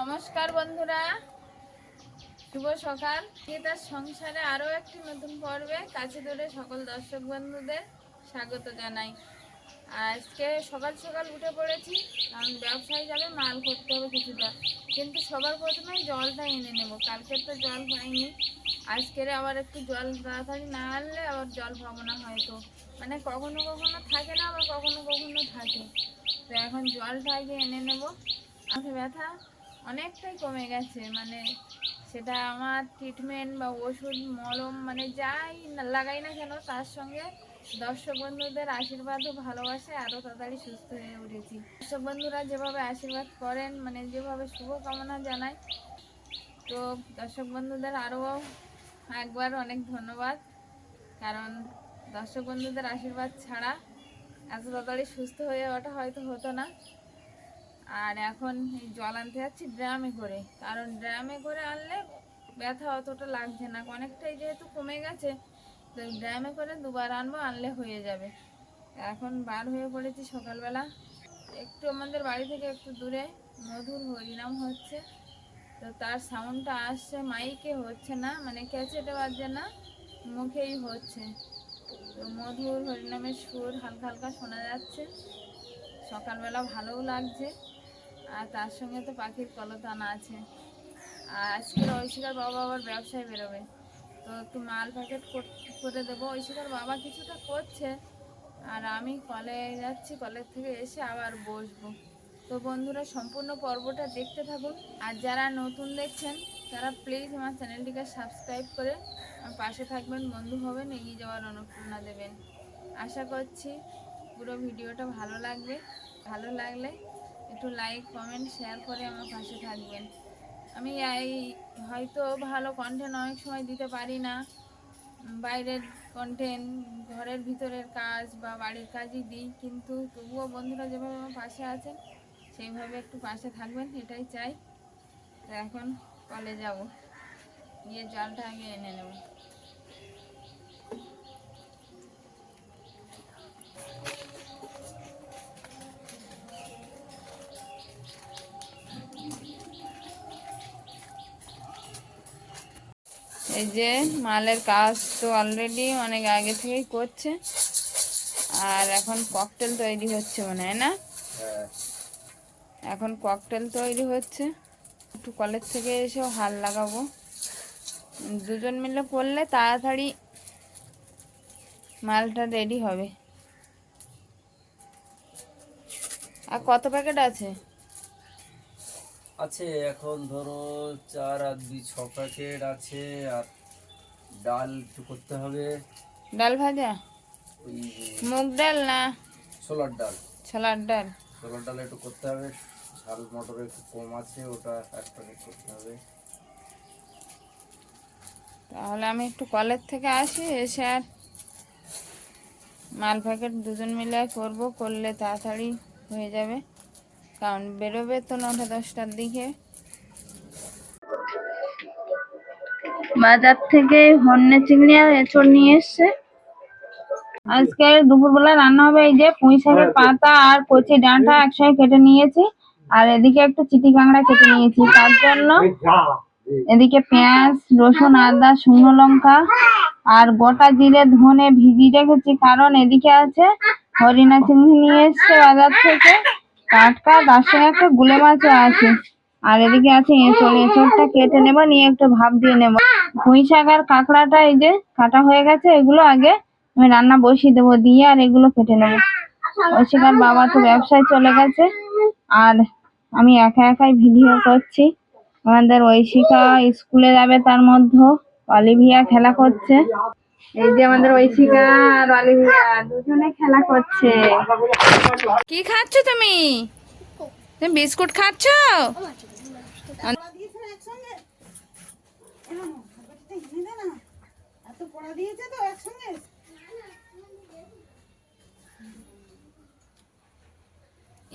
নমস্কার বন্ধুরা। শুভ সকাল। তার সংসারে আরও একটি নতুন পর্বে কাছে ধরে সকল দর্শক বন্ধুদের স্বাগত জানাই। আজকে সকাল সকাল উঠে পড়েছি, কারণ ব্যবসায় যাবে, মাল করতে হবে কিছুটা। কিন্তু সবার প্রথমে জলটা এনে নেব। কালকে তো জল পাইনি আজকের আবার একটু জল তাড়াতাড়ি না আনলে আবার জল পাবো না হয়তো। মানে কখনো কখনো থাকে না, আবার কখনো কখনো থাকে। তো এখন জলটা আগে এনে নেব। মাথা ব্যথা? অনেকটাই কমে গেছে মানে সেটা আমার ট্রিটমেন্ট বা ওষুধ, মলম মানে যাই লাগাই না কেন, তার সঙ্গে দর্শক বন্ধুদের আশীর্বাদ ও ভালোবাসে আরও তাড়াতাড়ি সুস্থ হয়ে উঠেছি। দর্শক বন্ধুরা যেভাবে আশীর্বাদ করেন মানে যেভাবে শুভকামনা জানায় তো দর্শক বন্ধুদের আরও একবার অনেক ধন্যবাদ। কারণ দর্শক বন্ধুদের আশীর্বাদ ছাড়া এত তাড়াতাড়ি সুস্থ হয়ে ওঠা হয়তো হতো না। আর এখন জল আনতে যাচ্ছি ড্রামে করে। কারণ ড্রামে করে আনলে ব্যথা অতটা লাগছে না, অনেকটাই যেহেতু কমে গেছে, তো ড্রামে করে দুবার আনব, আনলে হয়ে যাবে। এখন বার হয়ে পড়েছি সকালবেলা। একটু আমাদের বাড়ি থেকে একটু দূরে, মধুর হরিনাম হচ্ছে। তো তার সাউন্ডটা আসছে, মাইকে হচ্ছে না মানে ক্যাচেটে বাজছে না, মুখেই হচ্ছে। তো মধুর হরিনামের সুর হালকা হালকা শোনা যাচ্ছে। সকালবেলা ভালোও লাগছে। আর তার সঙ্গে তো পাখির কলতান আছে। আর আজকের ঐশিকার বাবা আবার ব্যবসায় বেরোবে। তো একটু মাল প্যাকেট করে দেবো। ঐশিকার বাবা কিছুটা করছে। আর আমি কলে যাচ্ছি কলেজ থেকে এসে আবার বসবো। তো বন্ধুরা, সম্পূর্ণ পর্বটা দেখতে থাকুন। আর যারা নতুন দেখছেন, তারা প্লিজ আমার চ্যানেলটিকে সাবস্ক্রাইব করে পাশে থাকবেন। বন্ধু হবেন, এগিয়ে যাওয়ার অনুপ্রেরণা দেবেন। আশা করছি পুরো ভিডিওটা ভালো লাগবে। ভালো লাগলে একটু লাইক কমেন্ট শেয়ার করে আমার পাশে থাকবেন। আমি এই হয়তো ভালো কন্টেন্ট অনেক সময় দিতে পারি না। বাইরের কন্টেন্ট ঘরের ভিতরের কাজ বা বাড়ির কাজই দিই, কিন্তু তবুও বন্ধুরা যেভাবে আমার পাশে আছেন, সেইভাবে একটু পাশে থাকবেন, এটাই চাই। এখন কলে যাব। গিয়ে জলটা আগে এনে নেব। এই যে মালের কাজ তো অলরেডি অনেক আগে থেকেই করছে। আর এখন ককটেল তৈরি হচ্ছে মনে হয় না? এখন ককটেল তৈরি হচ্ছে। একটু কলেজ থেকে এসেও হাল লাগাবো। দুজন মিলে করলে তাড়াতাড়ি মালটা রেডি হবে। আর কত প্যাকেট আছে? আছে এখন ধরো চার আর দুই ছ প্যাকেট আছে আর ডাল একটু করতে হবে। ডাল ভাজা? ওই মুগ ডাল না? ছোলার ডাল। ছোলার ডাল। ছোলার ডাল একটু করতে হবে ঝাল মটর একটু কম আছে ওটা এক প্যাকেট করতে হবে। তাহলে আমি একটু কলেজ থেকে আসি এসে আর মাল প্যাকেট দুজন মিলে করব করলে তাড়াতাড়ি হয়ে যাবে। কারণ বেরোবে তো নটা দশটার দিকে। বাজার থেকে হন্যে চিংড়ি আর এঁচড় নিয়ে এসছে। আজকে দুপুরবেলা রান্না হবে এই যে পুঁই শাকের পাতা আর কচি ডাঁটা একসঙ্গে কেটে নিয়েছি। আর এদিকে একটু চিটি কাঁকড়া কেটে নিয়েছি। তার জন্য এদিকে পেঁয়াজ, রসুন, আদা, শুকনো লঙ্কা আর গোটা জিরে ধনে ভিজিয়ে রেখেছি। কারণ এদিকে আছে হরিণা চিংড়ি নিয়ে এসছে বাজার থেকে। টাটকা তার সঙ্গে একটা গুলে মাছও আছে। আর এদিকে আছে এঁচড় এঁচড়টা কেটে নেব, নিয়ে একটু ভাপ দিয়ে নেব। পুঁই শাক আর কাঁকড়াটা এই যে কাটা হয়ে গেছে, এগুলো আগে আমি রান্না বসিয়ে দেবো, দিয়ে আর এগুলো কেটে নেব। ঐশিকার বাবা তো ব্যবসায় চলে গেছে, আর আমি একা একাই ভিডিও করছি। আমাদের ঐশিকা স্কুলে যাবে তার মধ্যে অলিভিয়া খেলা করছে। এই যে আমাদের ঐশিকা আর অলিভিয়া দুজনে খেলা করছে। কি খাচ্ছ তুমি? তুমি বিস্কুট খাচ্ছ?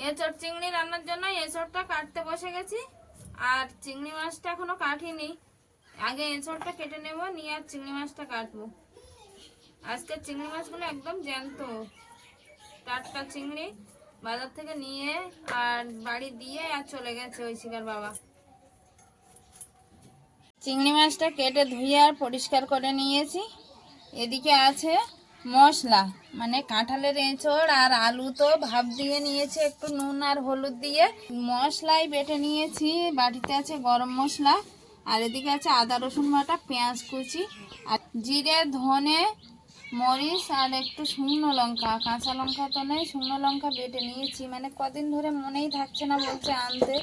এঁচড় চিংড়ি রান্নার জন্য এঁচড়টা কাটতে বসে গেছি, আর চিংড়ি মাছটা এখনও কাটিনি। আগে এঁচড়টা কেটে নেব, নিয়ে আর চিংড়ি মাছটা কাটবো। আজকে চিংড়ি মাছগুলো একদম জ্যান্ত। টাটকা চিংড়ি বাজার থেকে নিয়ে আর বাড়ি দিয়ে আর চলে গেছে ওই শিকার বাবা। চিংড়ি মাছটা কেটে ধুয়ে আর পরিষ্কার করে নিয়েছি। এদিকে আছে মশলা মানে কাঁঠালের এঁচড় আর আলু তো ভাপ দিয়ে নিয়েছি, একটু নুন আর হলুদ দিয়ে। মশলাই বেটে নিয়েছি, বাটিতে আছে গরম মশলা আর এদিকে আছে আদা রসুন বাটা, পেঁয়াজ কুচি আর জিরে, ধনে মরিচ আর একটু শুকনো লঙ্কা, কাঁচা লঙ্কা তো নেই, শুকনো লঙ্কা বেটে নিয়েছি। মানে কদিন ধরে মনেই থাকছে না বলছে আনতে।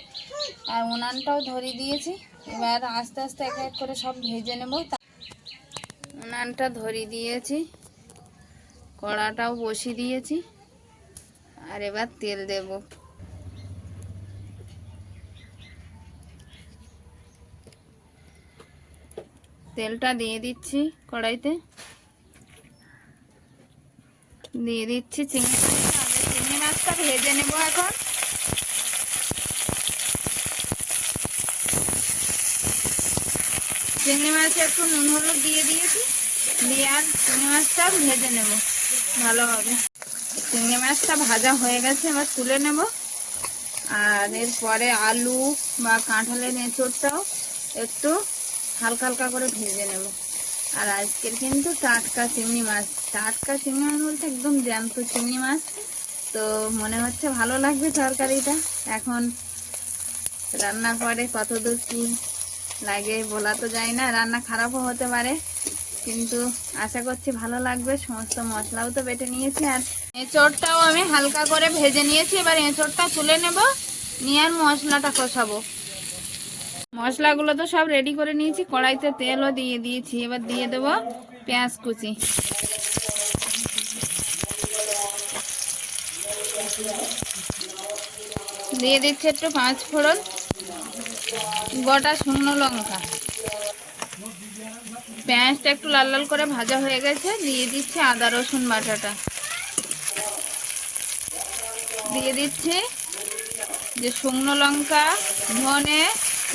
আর উনানটাও ধরিয়ে দিয়েছি। এবার আস্তে আস্তে এক এক করে সব ভেজে নেব। উনানটা ধরিয়ে দিয়েছি। কড়াটাও বসিয়ে দিয়েছি। আর এবার তেল দেব। তেলটা দিয়ে দিচ্ছি কড়াইতে। দিয়ে দিচ্ছি চিংড়ি মাছটা চিংড়ি মাছটা ভেজে নেব এখন। চিংড়ি মাছে একটু নুন হলুদ দিয়ে দিয়েছি। দিয়ে আর চিংড়ি মাছটা ভেজে নেব। ভালোভাবে চিংড়ি মাছটা ভাজা হয়ে গেছে, এবার তুলে নেব। আর এরপরে আলু বা কাঁঠালের এঁচড়টাও একটু হালকা হালকা করে ভেজে নেব। আর আজকের কিন্তু টাটকা চিংড়ি মাছ। টাটকা চিংড়ি মাছ বলতে একদম জ্যান্ত চিংড়ি মাছ। তো মনে হচ্ছে ভালো লাগবে তরকারিটা। এখন রান্না করে কত দূর কি লাগে বলা তো যায় না। রান্না খারাপও হতে পারে। কিন্তু আশা করছি ভালো লাগবে। সমস্ত মশলাও তো বেটে নিয়েছি। আর এঁচড়টাও আমি হালকা করে ভেজে নিয়েছি। এবার এঁচড়টা তুলে নেব। নিয়ে আর মশলাটা কষাবো। মশলাগুলো তো সব রেডি করে নিয়েছি। কড়াইতে তেলও দিয়ে দিয়েছি। এবার দিয়ে দেব পেঁয়াজ কুচি। দিয়ে দিচ্ছি একটু পাঁচ ফোড়ন, গোটা শুকনো লঙ্কা। পেঁয়াজটা একটু লাল লাল করে ভাজা হয়ে গেছে। দিয়ে দিচ্ছি আদা, রসুন বাটাটা। দিয়ে দিচ্ছি যে শুকনো লঙ্কা, ধনে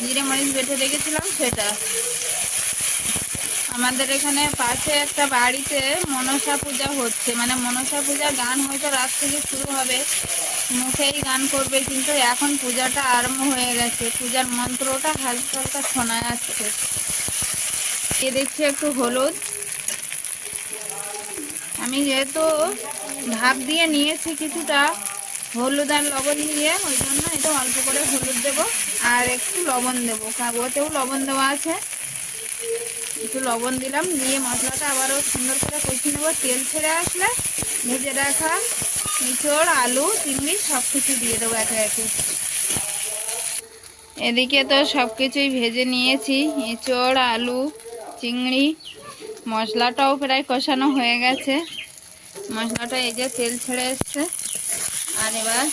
জিরে মরিচ বেটে রেখেছিলাম সেটা। আমাদের এখানে পাশে একটা বাড়িতে মনসা পূজা হচ্ছে। মানে মনসা পূজা গান হয়তো রাত থেকে শুরু হবে, মুখেই গান করবে, কিন্তু এখন পূজাটা আরম্ভ হয়ে গেছে। পূজার মন্ত্রটা হালকা হালকা শোনা যাচ্ছে। এ দেখছি একটু হলুদ। আমি যেহেতু ভাপ দিয়ে নিয়েছি কিছুটা হলুদ আর লবণ দিয়ে, ওই জন্য এটা অল্প করে হলুদ দেব। আর একটু লবণ দেবো। ওতেও লবণ দেওয়া আছে। একটু লবণ দিলাম, দিয়ে মশলাটা আবারও সুন্দর করে কষিয়ে নেব। তেল ছেড়ে আসলে ভেজে রাখা ইঁচড় আলু, চিংড়ি সব কিছু দিয়ে দেবো একে একে। এদিকে তো সব কিছুই ভেজে নিয়েছি। এঁচড় আলু, চিংড়ি, মশলাটাও প্রায় কষানো হয়ে গেছে। মশলাটা এই যে তেল ছেড়ে এসছে। এবার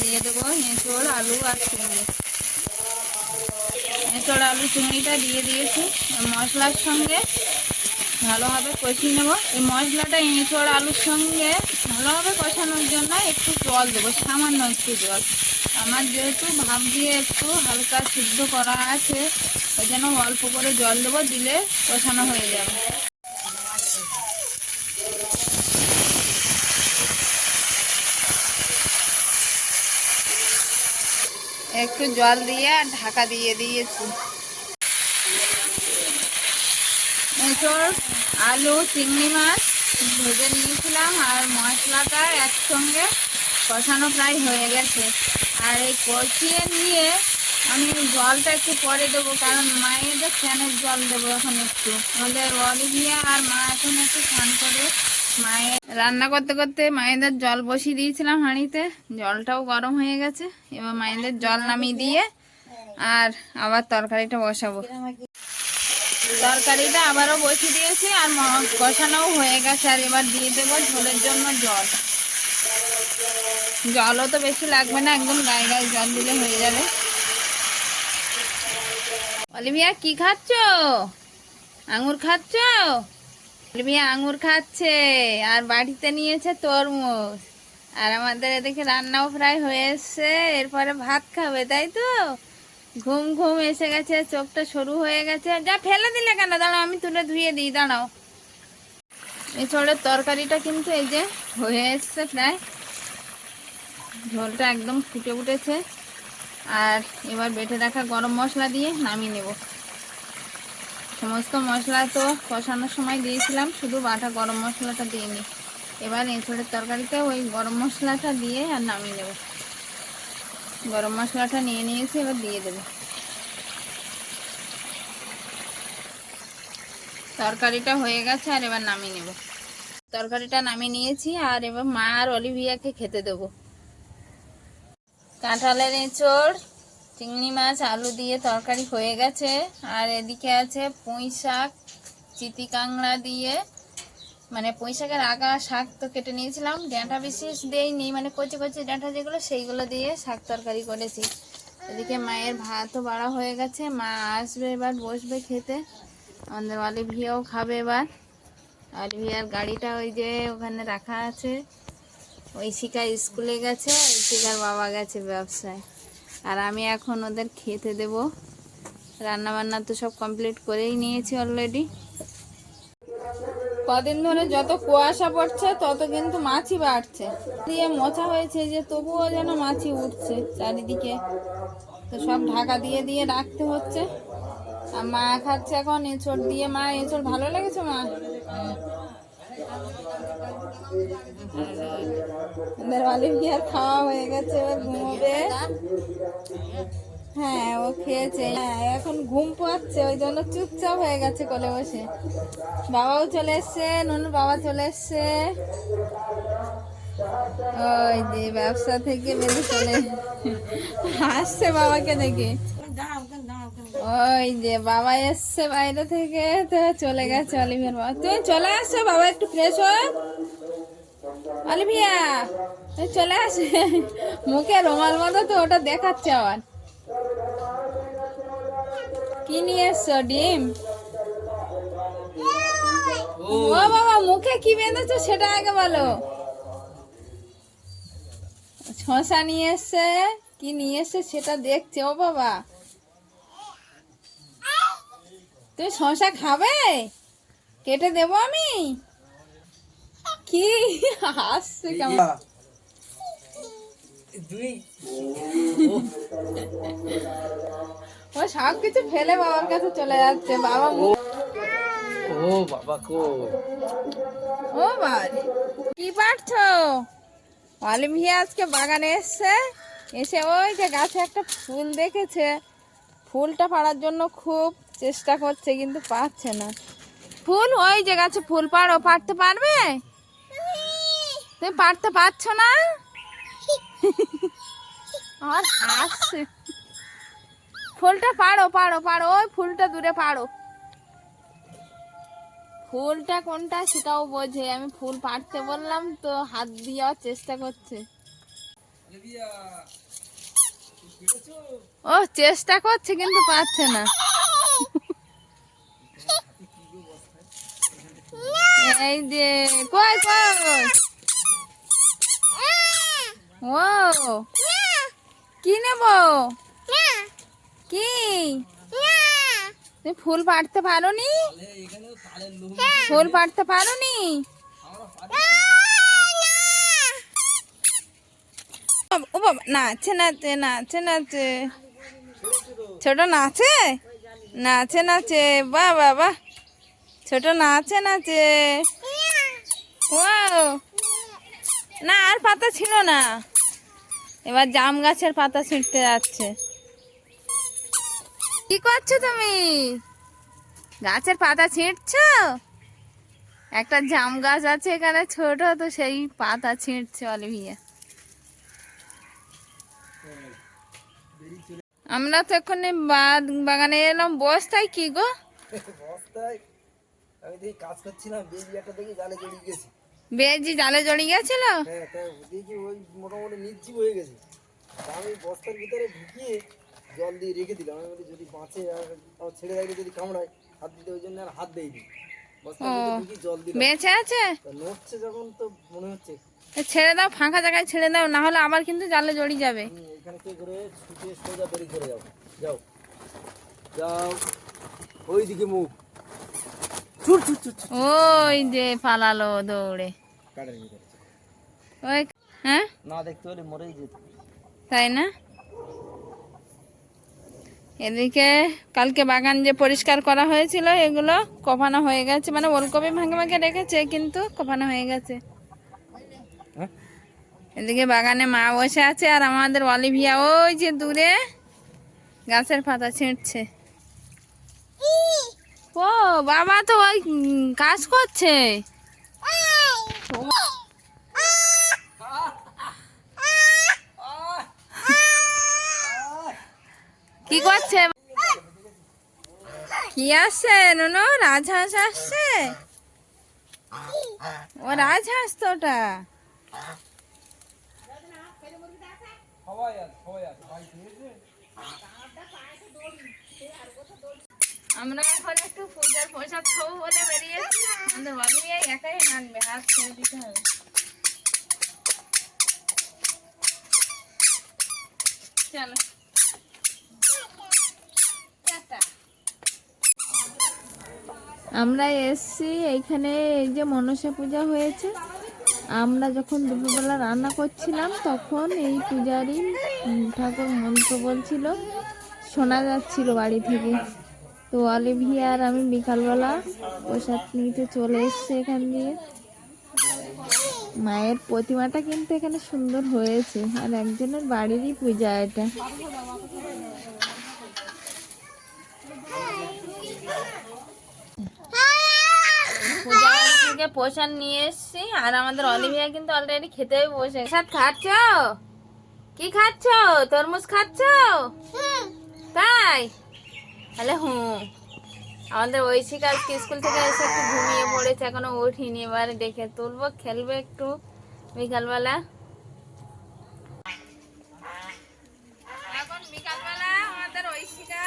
দিয়ে দেবো এঁচড়, আলু আর চিংড়ি। এঁচড়, আলু, চিংড়িটা দিয়ে দিয়েছি। মশলার সঙ্গে ভালোভাবে কষিয়ে নেব। এই মশলাটা এঁচড়, আলুর সঙ্গে ভালোভাবে কষানোর জন্য একটু জল দেবো, সামান্য একটু জল। আমার যেহেতু ভাব দিয়ে একটু হালকা সিদ্ধ করা আছে, ওই জন্য অল্প করে জল দেবো, দিলে কষানো হয়ে যাবে। একটু জল দিয়ে আর ঢাকা দিয়ে দিয়েছি। এঁচড় আলু, চিংড়ি মাছ ভেজে নিয়েছিলাম আর মশলাটা একসঙ্গে কষানো প্রায় হয়ে গেছে। আর এই কষিয়ে নিয়ে আমি জলটা একটু পরে দেবো, কারণ মায়েদের ফ্যানের জল দেবো এখন একটু। ওদের অলিভিয়া আর মা এখন একটু স্নান করে মায়ের রান্না করতে করতে মায়েদের জল বসিয়ে দিয়েছিলাম হাঁড়িতে। জলটাও গরম হয়ে গেছে। এবার মায়েদের জল নামিয়ে দিয়ে আর আবার তরকারিটা বসাবো। তরকারিটা আবারও বসিয়ে দিয়েছি আর কষানোও হয়ে গেছে আর এবার দিয়ে দেবো ঝোলের জন্য জল। জলও তো বেশি লাগবে না, একদম গায়ে গায়ে জল দিলে হয়ে যাবে। অলিভিয়া, কি খাচ্ছ? আঙুর খাচ্ছ? অলিভিয়া আঙুর খাচ্ছে আর বাড়িতে নিয়েছে তরমুজ। আর আমাদের এদিকে রান্নাও প্রায় হয়ে এরপরে ভাত খাবে, তাই তো? ঘুম ঘুম এসে গেছে, চোখটা সরু হয়ে গেছে। যা ফেলে দিলে কেন? দাঁড়াও, আমি তুলে ধুয়ে দিই, দাঁড়াও। এছাড়ের তরকারিটা কিন্তু এই যে হয়ে এসছে প্রায়। ঝোলটা একদম ফুটে উঠেছে। আর এবার বেটে রাখা গরম মশলা দিয়ে নামিয়ে নেব। সমস্ত মশলা তো কষানোর সময় দিয়েছিলাম, শুধু বাটা গরম মশলাটা দিইনি। এবার এঁচড়ের তরকারিতে ওই গরম মশলাটা দিয়ে আর নামিয়ে দেবো গরম মশলাটা নিয়ে নিয়েছি, এবার দিয়ে দেবো। তরকারিটা হয়ে গেছে, আর এবার নামিয়ে নেব। তরকারিটা নামিয়ে নিয়েছি, আর এবার মা আর অলিভিয়াকে খেতে দেবো। কাঁঠালের এঁচড় চিংড়ি মাছ, আলু দিয়ে তরকারি হয়ে গেছে। আর এদিকে আছে পুঁই শাক, চিতি কাংড়া দিয়ে। মানে পুঁই শাকের আগা শাক তো কেটে নিয়েছিলাম। ডাঁটা বিশেষ দেইনি মানে কচি কচি ডাঁটা যেগুলো, সেইগুলো দিয়ে শাক তরকারি করেছি। এদিকে মায়ের ভাতও বাড়া হয়ে গেছে। মা আসবে এবার, বসবে খেতে। আমাদের অলিভিয়াও খাবে এবার। অলিভিয়ার গাড়িটা ওই যে ওখানে রাখা আছে। ওই শিখা স্কুলে গেছে শিখার বাবা গেছে ব্যবসায়। আর আমি এখন ওদের খেতে দেব। রান্না বান্না তো সব কমপ্লিট করেই নিয়েছি অলরেডি কদিন ধরে যত কুয়াশা পড়ছে, তত কিন্তু মাছি বাড়ছে। দিয়ে মোছা হয়েছে যে তবুও যেন মাছি উঠছে চারিদিকে। তো সব ঢাকা দিয়ে দিয়ে রাখতে হচ্ছে। আর মা খাচ্ছে এখন, এঁচড় দিয়ে। মা, এঁচড় ভালো লেগেছে মা? ওদের অলিভিয়ার খাওয়া হয়ে গেছে এবার ঘুমোবে হ্যাঁ ও খেয়েছে। হ্যাঁ এখন ঘুম পাচ্ছে ওই জন্য চুপচাপ হয়ে গেছে কোলে বসে। বাবাও চলে এসছে নুনুর বাবা চলে এসছে। ওই যে ব্যবসা থেকে বেরিয়ে চলে হাসছে বাবাকে দেখে। ওই যে বাবা এসছে বাইরে থেকে, তো চলে গেছে অলিভিয়ার বাবা। তুমি চলে আসছো বাবা একটু ফ্রেশ হয়ে অলিভিয়া চলে আসে। মুখে রুমাল মতো তো ওটা দেখাচ্ছে আবার। কি নিয়ে এসছো, ডিম? ও বাবা, মুখে কি বেঁধেছো সেটা আগে বলো। শশা নিয়ে এসছে, কি নিয়ে এসছে সেটা দেখছে, ও বাবা। তুমি শশা খাবে? কেটে দেবো আমি? কি? হাসছে কেমন? দুই। ও সব কিছু ফেলে বাবার কাছে চলে যাচ্ছে বাবা ও বাবা কো। ও বাড়ি কি পারছ? অলিভিয়া আজকে বাগানে এসছে এসে ওই যে গাছে একটা ফুল দেখেছে। ফুলটা পাড়ার জন্য খুব চেষ্টা করছে কিন্তু পাচ্ছে না। ফুল ওই যে গাছে ফুল পাড়ো পারতে পারবে? তুমি পারতে পারছ না? আমার হাসছে ফুলটা পাড়ো পাড়ো পাড়ো ওই ফুলটা দূরে পাড়ো ফুলটা কোনটা সেটাও বোঝে। আমি ফুল পাড়তে বললাম তো হাত দেওয়ার চেষ্টা করছে। ও চেষ্টা করছে কিন্তু পাচ্ছে না। এই যে কই কই? ও কি নেব? কি? তুমি ফুল পাড়তে পারো নি ফুল পাড়তে পারো নি ও বাবা, নাচে নাচে নাচে নাচে। ছোট নাচে? নাচে নাচে। বাহ বাহ ছোট নাচে নাচে। ও না, আর পাতা ছিল না। এবার জাম গাছের পাতা ছিঁড়তে যাচ্ছে। কি করছ তুমি? গাছের পাতা ছিঁড়ছো? একটা জাম গাছ আছে এখানে ছোট, তো সেই পাতা ছিঁড়ছে অলিভিয়া। আমরা তো এক্ষুনি বাগানে এলাম। বস্তায় কি গো? বস্তায়? আমি কাজ করছিলাম একটা দেখি জালে জড়িয়ে গেছি বেজি জালে জড়িয়ে গেছিল? হ্যাঁ দেখি ওই মোটামুটি হয়ে গেছে। আমি বস্তার ভিতরে ঢুকিয়ে জল দিয়ে রেখে দিলাম। আমি যদি বাঁচে আর ছেড়ে রাখলে যদি কামড়ায় হাত দিতে ওই জন্য আর হাত দেয়নি বেঁচে আছে? তা যখন তো হচ্ছে। এ ছেড়ে দাও ফাঁকা জায়গায় ছেড়ে দাও না হলে আবার কিন্তু জালে জড়িয়ে যাবে। যাও। যাও। ওইদিকে মুখ। ওই যে পালালো দৌড়ে। ওই হ্যাঁ? না দেখতে হলে মরেই যেত। তাই না? এদিকে কালকে বাগান যে পরিষ্কার করা হয়েছিল এগুলো কপানো হয়ে গেছে। মানে ওলকপি ভাঙে ভাঙে রেখেছে কিন্তু কপানো হয়ে গেছে। হ্যাঁ? এদিকে বাগানে মা বসে আছে আর আমাদের অলিভিয়া ওই যে দূরে গাছের পাতা ছিঁড়ছে। ও, বাবা তো ওই কাজ করছে। কি করছে? কি আসছে? নুনু, রাজহাঁস আসছে? ও, রাজহাঁস তো ওটা। আমরা এখন একটু পূজার প্রসাদ খাব বলে বেরিয়েছি। আমাদের বাবু একাই আনবে হাত ছেড়ে দিতে হবে। চলো। আমরা এসছি, এইখানে এই যে মনসা পূজা হয়েছে। আমরা যখন দুপুরবেলা রান্না করছিলাম, তখন এই পূজারই ঠাকুর মন্ত্র বলছিল, শোনা যাচ্ছিল বাড়ি থেকে। তো অলিভিয়া আর আমি বিকালবেলা প্রসাদ নিতে চলে এসছি এখান দিয়ে। মায়ের প্রতিমাটা কিন্তু এখানে সুন্দর হয়েছে আর একজনের বাড়িরই পূজা এটা। পূজা থেকে প্রসাদ নিয়ে এসছি আর আমাদের অলিভিয়া কিন্তু অলরেডি খেতে বসে। প্রসাদ খাচ্ছ? কি খাচ্ছ? তরমুজ খাচ্ছ? তাই? তাহলে হুম। আমাদের ঐশিক আজকে স্কুল থেকে এসে একটু ঘুমিয়ে পড়েছে, এখনও উঠিনি এবার ডেকে তুলবো, খেলবে একটু বিকালবেলা। এখন বিকালবেলা আমাদের ঐশিকা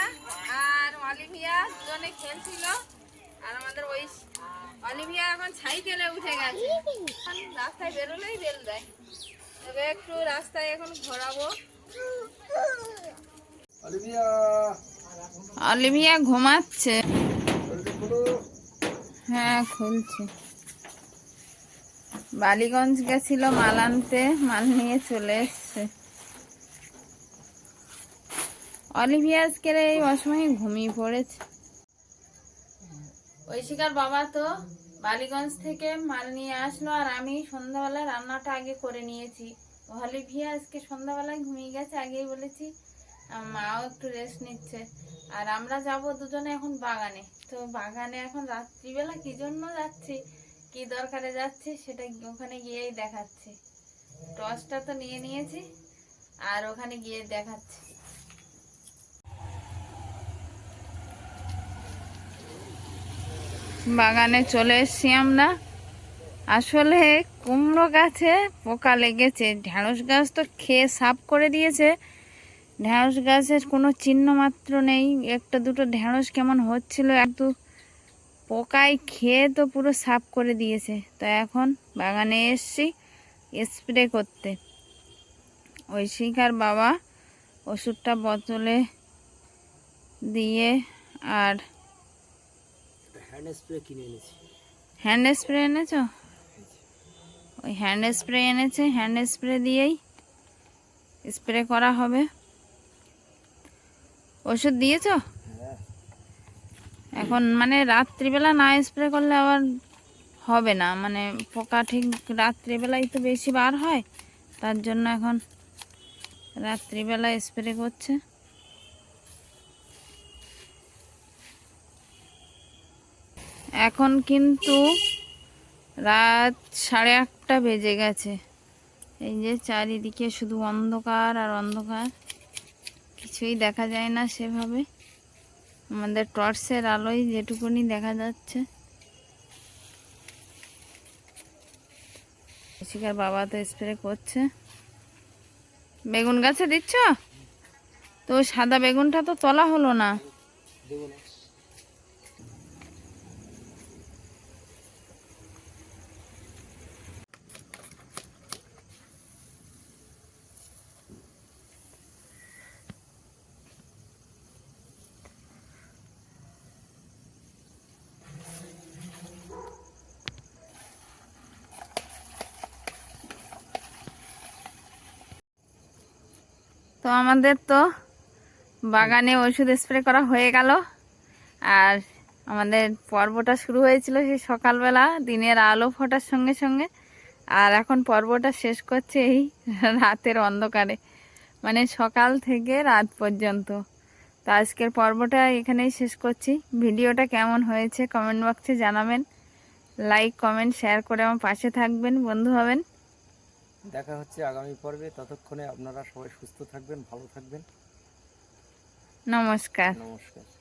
আর অলিভিয়া দুজনে খেলছিল। আর আমাদের ওই অলিভিয়া এখন সাইকেলে উঠে গেছে। রাস্তায় বেরোলেই বেল দেয়। তবে একটু রাস্তায় এখন ঘোরাবো। অলিভিয়া! অলিভিয়া ঘুমাচ্ছে। হ্যাঁ খুলছে। বালিগঞ্জ গেছিল মাল আনতে মাল নিয়ে চলে এসছে। অলিভিয়া আজকের এই অসময়ে ঘুমিয়ে পড়েছে। ঐশিকার বাবা তো বালিগঞ্জ থেকে মাল নিয়ে আসলো আর আমি সন্ধ্যাবেলা রান্নাটা আগে করে নিয়েছি। অলিভিয়া আজকে সন্ধ্যাবেলায় ঘুমিয়ে গেছে আগেই বলেছি মাও একটু রেস্ট নিচ্ছে। আর আমরা যাব দুজনে এখন বাগানে। তো বাগানে এখন রাত্রিবেলা কি জন্য যাচ্ছি? কি দরকারে যাচ্ছি সেটা ওখানে গিয়েই দেখাচ্ছি। টসটা তো নিয়ে নিয়েছি, আর ওখানে গিয়ে দেখাচ্ছি। বাগানে চলে এসছি আমরা। আসলে কুমড়ো গাছে পোকা লেগেছে, ঢ্যাঁড়স গাছ তো খেয়ে সাফ করে দিয়েছে। ঢ্যাঁড়স গাছের কোনো চিহ্ন মাত্র নেই। একটা দুটো ঢ্যাঁড়স কেমন হচ্ছিল একটু পোকায় খেয়ে তো পুরো সাফ করে দিয়েছে। তো এখন বাগানে এসছি স্প্রে করতে। ওই শিকার বাবা ওষুধটা বোতলে দিয়ে আর হ্যান্ড স্প্রে কিনে এনেছি। হ্যান্ড স্প্রে এনেছো? ওই হ্যান্ড স্প্রে এনেছে হ্যান্ড স্প্রে দিয়েই স্প্রে করা হবে। ওষুধ দিয়েছ? এখন মানে রাত্রিবেলা না স্প্রে করলে আবার হবে না। মানে পোকা ঠিক রাত্রিবেলাই তো বেশি বার হয়, তার জন্য এখন রাত্রিবেলা স্প্রে করছে। এখন কিন্তু রাত সাড়ে আটটা বেজে গেছে। এই যে চারিদিকে শুধু অন্ধকার আর অন্ধকার। কিছুই দেখা যায় না সেভাবে। আমাদের টর্চের আলোই যেটুকুনি দেখা যাচ্ছে। শিকার বাবা তো স্প্রে করছে। বেগুন গাছে দিচ্ছ? তো সাদা বেগুনটা তো তোলা হলো না। তো আমাদের তো বাগানে ওষুধ স্প্রে করা হয়ে গেল। আর আমাদের পর্বটা শুরু হয়েছিল সেই সকালবেলা, দিনের আলো ফোটার সঙ্গে সঙ্গে। আর এখন পর্বটা শেষ করছে এই রাতের অন্ধকারে মানে সকাল থেকে রাত পর্যন্ত। তো আজকের পর্বটা এখানেই শেষ করছি। ভিডিওটা কেমন হয়েছে কমেন্ট বক্সে জানাবেন। লাইক, কমেন্ট, শেয়ার করে আমার পাশে থাকবেন, বন্ধু হবেন। দেখা হচ্ছে আগামী পর্বে। ততক্ষণে আপনারা সবাই সুস্থ থাকবেন ভালো থাকবেন। নমস্কার। নমস্কার।